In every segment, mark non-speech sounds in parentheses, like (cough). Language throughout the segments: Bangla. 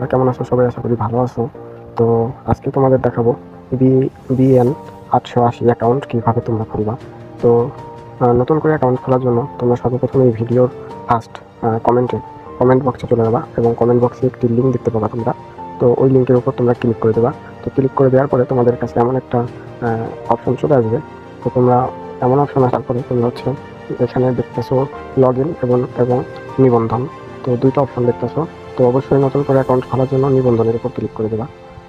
তোমরা কেমন আছো? সবাই আশা করি ভালো আছো। তো আজকে তোমাদের দেখাবো বি বিএন আটশো আশি অ্যাকাউন্ট কীভাবে তোমরা খুলবা। তো নতুন করে অ্যাকাউন্ট খোলার জন্য তোমরা সর্বপ্রথম এই ভিডিওর ফার্স্ট কমেন্টে কমেন্ট বক্সে চলে যাবা এবং কমেন্ট বক্সে একটি লিঙ্ক দেখতে পাবা তোমরা। তো ওই লিঙ্কের উপর তোমরা ক্লিক করে দেবা। তো ক্লিক করে দেওয়ার পরে তোমাদের কাছে এমন একটা অপশন চলে আসবে। তো তোমরা এমন অপশন আসার পরে তোমরা হচ্ছে এখানে দেখতেছো লগ ইন এবং এবং নিবন্ধন। তো দুইটা অপশন দেখতেছো। তো অবশ্যই নতুন করে অ্যাকাউন্ট খোলার জন্য নিবন্ধনের উপর ক্লিক করে দেবা।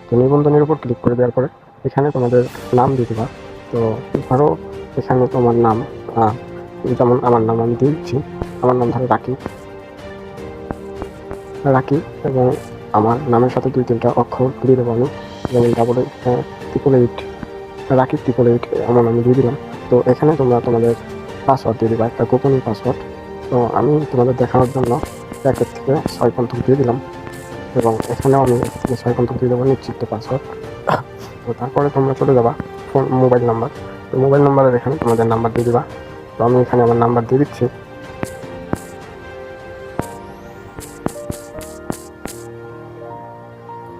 তো নিবন্ধনের উপর ক্লিক করে দেওয়ার পরে এখানে তোমাদের নাম দিয়ে দেবা। তো ধরো এখানে তোমার নাম যেমন আমার নাম আমি দিয়ে দিচ্ছি। আমার নাম ধরো রাকিব রাকিব এবং আমার নামের সাথে দুই তিনটা অক্ষর দিয়ে দেবো আমি। যেমন double triple eight Rakib triple eight এমন আমি দিয়ে দিলাম। তো এখানে তোমরা তোমাদের পাসওয়ার্ড দিয়ে দিবা, একটা গোপনীয় পাসওয়ার্ড তো আমি তোমাদের দেখানোর জন্য একের থেকে ছয় পর্যন্ত দিয়ে দিলাম। এবং এখানেও আমি থেকে ছয় পর্যন্ত দিয়ে দেবো নিশ্চিত পাসওয়ার্ড। তো তারপরে তোমরা চলে যাবা ফোন, মোবাইল নাম্বার। তো মোবাইল নাম্বারের এখানে তোমাদের নাম্বার দিয়ে দিবা। তো আমি এখানে আমার নাম্বার দিয়ে দিচ্ছি।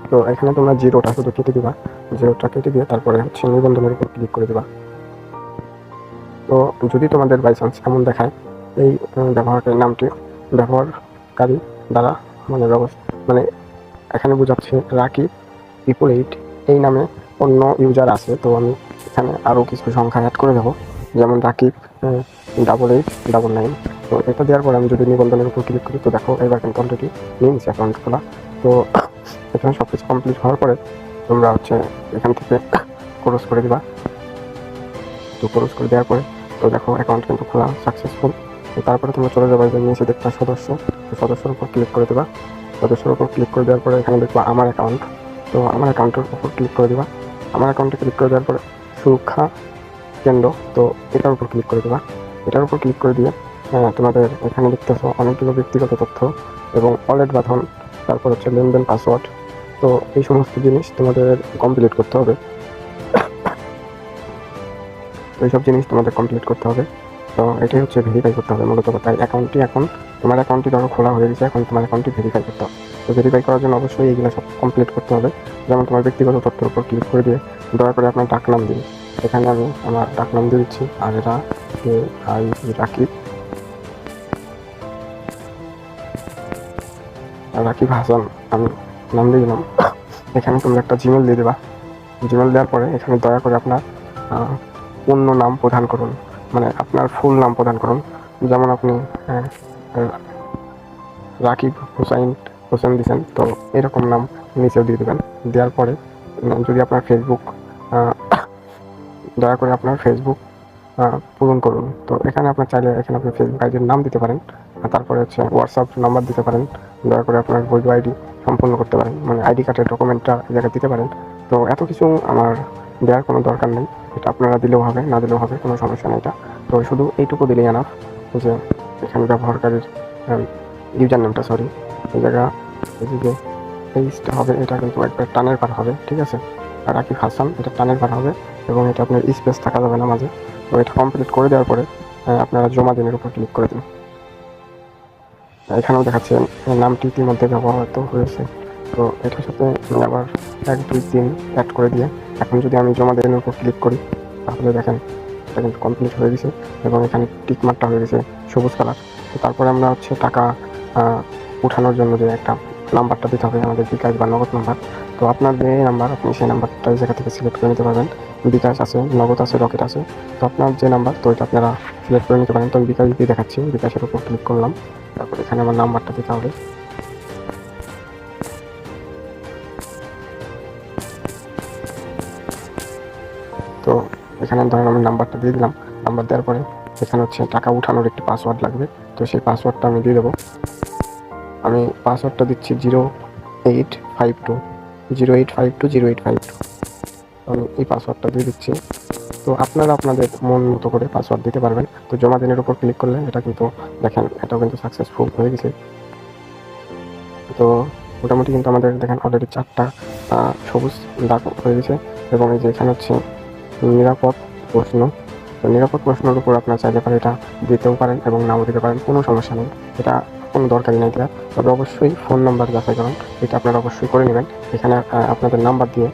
তো এখানে তোমরা জিরোটা শুধু কেটে দিবা। জিরোটা কেটে দিয়ে তারপরে হচ্ছে নিবন্ধনের উপর ক্লিক করে দিবা। তো যদি তোমাদের বাই চান্স এমন দেখায়, এই ব্যবহারকারীর নামটি ব্যবহারকারী দ্বারা মানে ব্যবস্থা মানে এখানে বোঝাচ্ছে রাকিব ট্রিপল এইট এই নামে অন্য ইউজার আছে, তো আমি এখানে আরও কিছু সংখ্যা অ্যাড করে দেবো। যেমন Rakib double eight double nine তো এটা দেওয়ার পর আমি যদি নিবন্ধনের উপর ক্লিক করি, তো দেখো এবার কিন্তু অলরেডি নিয়ে অ্যাকাউন্ট খোলা। তো (coughs) এখানে সব কিছু কমপ্লিট হওয়ার পরে তোমরা হচ্ছে এখান থেকে (coughs) ক্রস করে দিবা। তো ক্রস করে দেওয়ার পরে, তো দেখো অ্যাকাউন্ট কিন্তু খোলা সাকসেসফুল তারপরে তোমরা চলে যাবে যে নিচে দেখবা সদস্য। সদস্যের উপর ক্লিক করে দেবা। সদস্যের উপর ক্লিক করে দেওয়ার পরে এখানে দেখবা আমার অ্যাকাউন্ট তো আমার অ্যাকাউন্টের উপর ক্লিক করে দিবা। আমার অ্যাকাউন্টে ক্লিক করে দেওয়ার পরে সুরক্ষা কেন্দ্র। তো এটার উপর ক্লিক করে দেবা। এটার উপর ক্লিক করে দিয়ে আহ, তোমাদের এখানে দেখতেছো অনেকগুলো ব্যক্তিগত তথ্য এবং ওয়ালেট বাঁধন তারপর হচ্ছে লেনদেন পাসওয়ার্ড তো এই সমস্ত জিনিস তোমাদের কমপ্লিট করতে হবে। (coughs) তো এইসব জিনিস তোমাদের কমপ্লিট করতে হবে। তো এটাই হচ্ছে ভেরিফাই করতে হবে মূলত তাই অ্যাকাউন্টটি এখন, তোমার অ্যাকাউন্টটি ধরো খোলা হয়ে গেছে, এখন তোমার অ্যাকাউন্টটি ভেরিফাই করতে হবে। তো ভেরিফাই করার জন্য অবশ্যই এইগুলো সব কমপ্লিট করতে হবে। যেমন তোমার ব্যক্তিগত তথ্যের উপর ক্লিক করে দিয়ে দয়া করে আপনার ডাক নাম দিন। এখানে আমি আমার ডাক নাম দিয়ে দিচ্ছি আর এটা আই, রাকিব। রাকিব হাসান, আমি নাম দিয়ে দিলাম। এখানে তোমরা একটা জিমেল দিয়ে দেবা। জিমেল দেওয়ার পরে এখানে দয়া করে আপনার পূর্ণ নাম প্রদান করুন। মানে আপনার ফুল নাম প্রদান করুন। যেমন আপনি আহ, রাকিব হুসাইন হোসেন দিয়েছেন তো এরকম নাম নিচেও দিয়ে দেবেন। দেওয়ার পরে যদি আপনার ফেসবুক (coughs) দয়া করে আপনার ফেসবুক পূরণ করুন। তো এখানে আপনার চাইলে এখানে আপনি ফেসবুক আইডির নাম দিতে পারেন তারপরে হচ্ছে হোয়াটসঅ্যাপ নাম্বার দিতে পারেন। দয়া করে আপনার বৈধ আইডি সম্পূর্ণ করতে পারেন। মানে আইডি কার্ডের ডকুমেন্টটা জায়গায় দিতে পারেন। তো এত কিছু আমার দেওয়ার কোনো দরকার নেই। এটা আপনারা দিলেও হবে, না দিলেও হবে, কোনো সমস্যা নেই এটা। তো শুধু এইটুকু দিলেই আনাফ যে এখানে ব্যবহারকারীর ইউজার নামটা সরি এই জায়গা, এই যে হবে, এটা কিন্তু একবার টানের পার হবে, ঠিক আছে? আর আকিব হাসান, এটা টানের পার হবে এবং এটা আপনার স্পেস থাকা যাবে না মাঝে। তো এটা কমপ্লিট করে দেওয়ার পরে আপনারা জমা দিনের উপর ক্লিক করে দিন। এখানেও দেখাচ্ছে নামটি ইতিমধ্যে ব্যবহৃত হয়েছে। তো এটার সাথে আমি আবার এক, দুই, তিন অ্যাড করে দিয়ে এখন যদি আমি জমা দেওয়ার উপর ক্লিক করি, তাহলে দেখেন এটা কিন্তু কমপ্লিট হয়ে গেছে এবং এখানে টিক মার্কটা হয়ে গেছে সবুজ কালার তো তারপরে আমরা হচ্ছে টাকা উঠানোর জন্য যে একটা নাম্বারটা দিতে হবে, আমাদের বিকাশ বা নগদ নাম্বার। তো আপনার যে নাম্বার, আপনি সেই নাম্বারটা জায়গা থেকে সিলেক্ট করে নিতে পারবেন। বিকাশ আছে, নগদ আছে, রকেট আছে। তো আপনার যে নাম্বার, তো এটা আপনারা সিলেক্ট করে নিতে পারেন। তো আমি বিকাশ দিয়ে দেখাচ্ছি, বিকাশের উপর ক্লিক করলাম। তারপর এখানে আমার নাম্বারটা দিতে হবে। এখানে ধরেন আমি নাম্বারটা দিয়ে দিলাম, নাম্বার দেওয়ার পরে এখানে হচ্ছে টাকা উঠানোর একটি পাসওয়ার্ড লাগবে। তো সেই পাসওয়ার্ডটা আমি দিয়ে দেবো। আমি পাসওয়ার্ডটা দিচ্ছি zero eight five two zero eight five two zero eight five two আমি এই পাসওয়ার্ডটা দিয়ে দিচ্ছি। তো আপনারা আপনাদের মন মতো করে পাসওয়ার্ড দিতে পারবেন। তো জমা দিনের উপর ক্লিক করলে এটা কিন্তু দেখেন, এটাও কিন্তু সাকসেসফুল হয়ে গেছে। তো মোটামুটি কিন্তু আমাদের দেখেন অলরেডি চারটা সবুজ দাগ হয়ে গেছে। এবং এই যে এখানে হচ্ছে নিরাপদ প্রশ্ন। তো নিরাপদ প্রশ্নের উপর আপনার চাইলে পারে এটা দিতেও পারেন এবং নাও দিতে পারেন, কোনো সমস্যা নেই। এটা কোনো দরকারই নাই দেওয়ার তবে অবশ্যই ফোন নাম্বার যাচাই করুন, এটা আপনারা অবশ্যই করে নেবেন। এখানে আপনাদের নাম্বার দিয়ে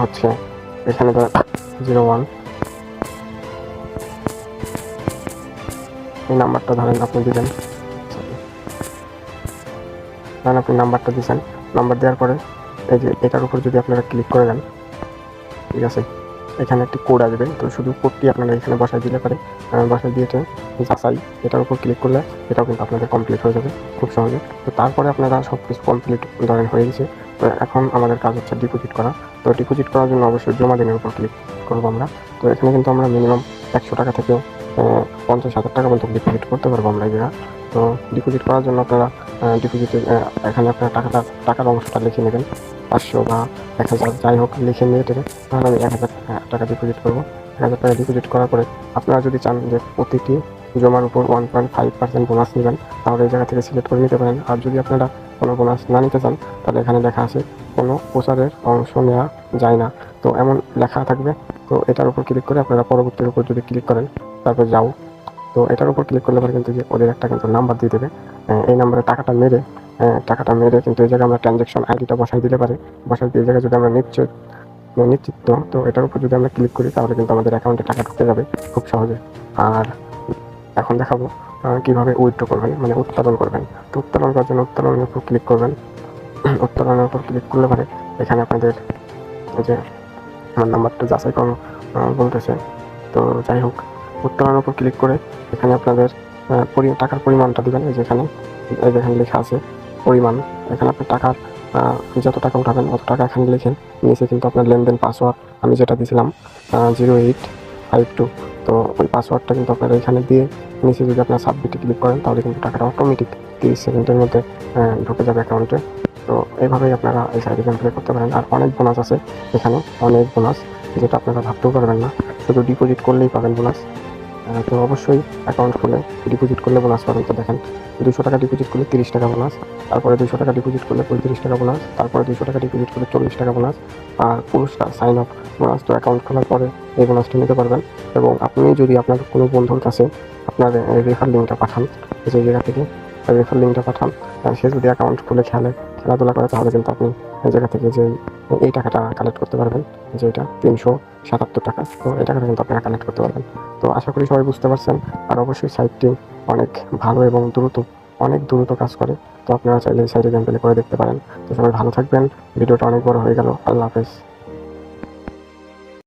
হচ্ছে এখানে ধরেন জিরো ওয়ান। এই নাম্বারটা ধরেন আপনি দিবেন। ধরেন আপনি নাম্বারটা দিয়েছেন। নাম্বার দেওয়ার পরে এই যে এটার উপর যদি আপনারা ক্লিক করে দেন, ঠিক আছে? এখানে একটি কোড আসবে। তো শুধু কোডটি আপনারা এখানে বসায় দিলে পারে বসায় দিয়েছে যাচাই, এটার উপর ক্লিক করলে এটাও কিন্তু আপনাদের কমপ্লিট হয়ে যাবে খুব সহজে। তো তারপরে আপনারা সব কিছু কমপ্লিট ধরেন হয়ে গেছে। তো এখন আমাদের কাজ হচ্ছে ডিপোজিট করা। তো ডিপোজিট করার জন্য অবশ্যই জমা দিনের উপর ক্লিক করব আমরা। তো এখানে কিন্তু আমরা মিনিমাম একশো টাকা থেকে পঞ্চাশ হাজার টাকা পর্যন্ত ডিপোজিট করতে পারব আমরা জায়গা তো ডিপোজিট করার জন্য আপনারা ডিপোজিটে এখানে আপনার টাকাটা, টাকার অংশটা লিখে নেবেন। পাঁচশো বা এক হাজার, যাই হোক, লিখে নিয়ে টেনে তাহলে আমি এক হাজার টাকা ডিপোজিট করব। এক হাজার টাকা ডিপোজিট করার পরে আপনারা যদি চান যে প্রতিটি জমার উপর one point five percent bonus নেবেন, তাহলে এই জায়গা থেকে সিলেক্ট করে নিতে পারেন। আর যদি আপনারা কোনো বোনাস না নিতে চান, তাহলে এখানে লেখা আছে, কোনো প্রচারের অংশ নেওয়া যায় না। তো এমন লেখা থাকবে। তো এটার উপর ক্লিক করে আপনারা পরবর্তীর উপর যদি ক্লিক করেন, তারপর যাও। তো এটার উপর ক্লিক করলে পরে কিন্তু যে ওদের একটা কিন্তু নাম্বার দিয়ে দেবে। এই নাম্বারে টাকাটা মেরে টাকাটা মেরে কিন্তু এই জায়গায় আমরা ট্রানজ্যাকশন আইডিটা বসাই দিলে পারে। বসাই দিয়ে এই জায়গায় যদি আমরা নিশ্চয় নিশ্চিত তো এটার উপর যদি আমরা ক্লিক করি, তাহলে কিন্তু আমাদের অ্যাকাউন্টে টাকা ঢুকে যাবে খুব সহজে। আর এখন দেখাবো কীভাবে উইথড্র করবেন মানে উত্তোলন করবেন। তো উত্তোলন করার জন্য উত্তোলনের উপর ক্লিক করবেন। উত্তোলনের উপর ক্লিক করলে পরে, এখানে আপনাদের এই যে আমার নাম্বারটা যাচাই করো বলতেছে। তো যাই হোক, উত্তোলনের উপর ক্লিক করে এখানে আপনাদের পরি- টাকার পরিমাণটা দেবেন, এই যেখানে এই যেখানে লেখা আছে। পরিমাণ। এখানে আপনি টাকার যত টাকা উঠাবেন, অত টাকা এখানে লিখেন। নিচে কিন্তু আপনার লেনদেন পাসওয়ার্ড আমি যেটা দিয়েছিলাম জিরো এইট ফাইভ টু তো ওই পাসওয়ার্ডটা কিন্তু আপনারা এখানে দিয়ে নিচে যদি আপনার সাবমিটে ক্লিক করেন, তাহলে কিন্তু টাকাটা অটোমেটিক তিরিশ সেকেন্ডের মধ্যে ঢুকে যাবে অ্যাকাউন্টে তো এইভাবেই আপনারা এই সাইডে গেম প্লে করতে পারেন। আর অনেক বোনাস আছে এখানে, অনেক বোনাস যেটা আপনারা ভাবতেও পারবেন না। শুধু ডিপোজিট করলেই পাবেন বোনাস তো অবশ্যই অ্যাকাউন্ট খুলে ডিপোজিট করলে বোনাস পাবেন। তো দেখেন, দুশো টাকা ডিপোজিট করলে তিরিশ টাকা বোনাস তারপরে দুশো টাকা ডিপোজিট করলে পঁয়ত্রিশ টাকা বোনাস তারপরে দুশো টাকা ডিপোজিট করলে চল্লিশ টাকা বোনাস আর পুরস্কার সাইন আপ বোনাস তো অ্যাকাউন্ট খোলার পরে এই বোনাসটা নিতে পারবেন। এবং আপনি যদি আপনার কোনো বন্ধুর কাছে আপনার রেফার লিঙ্কটা পাঠান যে জায়গা থেকে রেফার লিঙ্কটা পাঠান সে যদি অ্যাকাউন্ট খুলে খেলে খেলাধুলা করে, তাহলে কিন্তু আপনি এই জায়গা থেকে যে এই টাকাটা কালেক্ট করতে পারবেন, যে এটা তিনশো সাতাত্তর টাকা। তো এই টাকাটা কিন্তু আপনারা কালেক্ট করতে পারবেন। তো আশা করি সবাই বুঝতে পারছেন, আর অবশ্যই সাইটটি অনেক ভালো এবং দ্রুত, অনেক দ্রুত কাজ করে। তো আপনারা চাইলে এই সাইটে গেম প্লে করে দেখতে পারেন। তো সবাই ভালো থাকবেন। ভিডিওটা অনেক বড় হয়ে গেল। আল্লাহ হাফেজ।